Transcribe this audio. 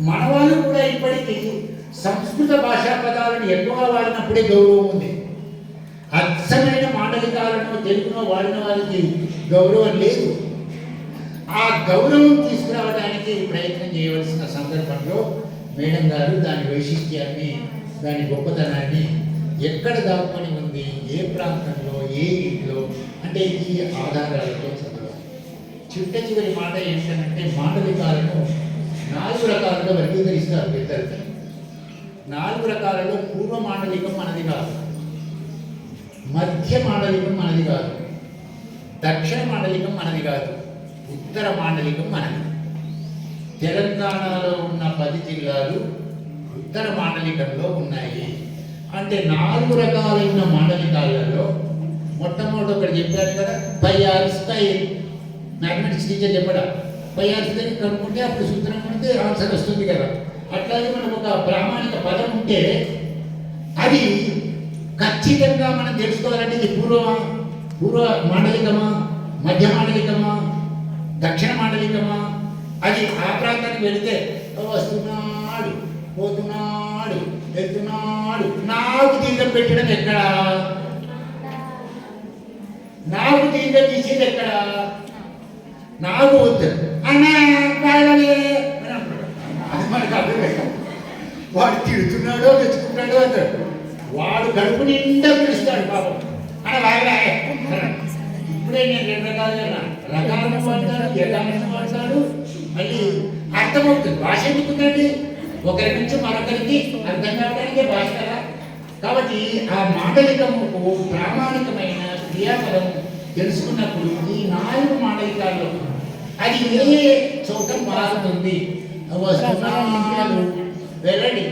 మనవాళ్ళు కూడా ఇప్పటికీ సంస్కృత భాషా పదాలను ఎక్కువగా వాడినప్పుడే గౌరవం ఉంది. అచ్చమైన మాండలికాలను తెలుగులో వాడిన వారికి గౌరవం లేదు. ఆ గౌరవం తీసుకురావడానికి ప్రయత్నం చేయవలసిన సందర్భంలో మేడం గారు దాని వైశిష్ట్యాన్ని దాని గొప్పతనాన్ని ఎక్కడ దాక్కుని ఉంది ఏ ప్రాంతంలో ఏ ఇంట్లో అంటే ఈ ఆధారాలతో చదవాలి. చిట్ట చివరి మాట ఏంటంటే మాండలికాలను నాలుగు రకాలుగా వర్గీకరిస్తారు పెద్దలు. నాలుగు రకాలలో పూర్వ మాండలికం మనది కాదు. మధ్య మాండలికం మనది కాదు. దక్షిణ మాండలికం మనది కాదు. ఉత్తర మాండలికం మనది. తెలంగాణలో ఉన్న పది జిల్లాలు ఉత్తర మాండలికంలో ఉన్నాయి. అంటే నాలుగు రకాలైన మాండలికాలలో మొట్టమొదటి ఒకటి చెప్పారు కదా by R style. Mathematics teacher చెప్పడా? పై కనుక్కుంటే అప్పుడు సూత్రం ఉంటే ఆన్సర్ వస్తుంది కదా. అట్లాగే మనకు ఒక ప్రామాణిక పదం ఉంటే అది ఖచ్చితంగా మనం తెలుసుకోవాలంటే ఇది పూర్వ పూర్వ మాండలికమా మధ్య మాండలికమా దక్షిణ మాండలికమా? అది ఆ ప్రాంతానికి వెళితే వస్తున్నాడు పోతున్నాడు వెళ్తున్నాడు నాకు తీర్థం పెట్టడం ఎక్కడ? నాకు తీర్థం తీసేది ఎక్కడ? నాకు వద్దు. అన్నా కాయలే అది మనకు అర్థం వాడు తిడుతున్నాడో తెచ్చుకుంటాడో అంటాడు వాడు కడుపు నిండా పిలుస్తాడు పాపం. అని బాగా ఇప్పుడే నేను రెండు రకాలు రకాలను వాడతాడు ఎకాలను వాడతాడు. మళ్ళీ అర్థమవుతుంది. భాష ఎందుకుందండి? ఒకరి నుంచి మరొకరికి అర్థం కావడానికే భాష కదా. కాబట్టి ఆ మాండలికముకు ప్రామాణికమైన క్రియాపదం తెలుసుకున్నప్పుడు ఈ నాలుగు మాండలికాల్లో అది ఏ చోట మారుతుంది వస్తున్నాలు వెళ్ళండి.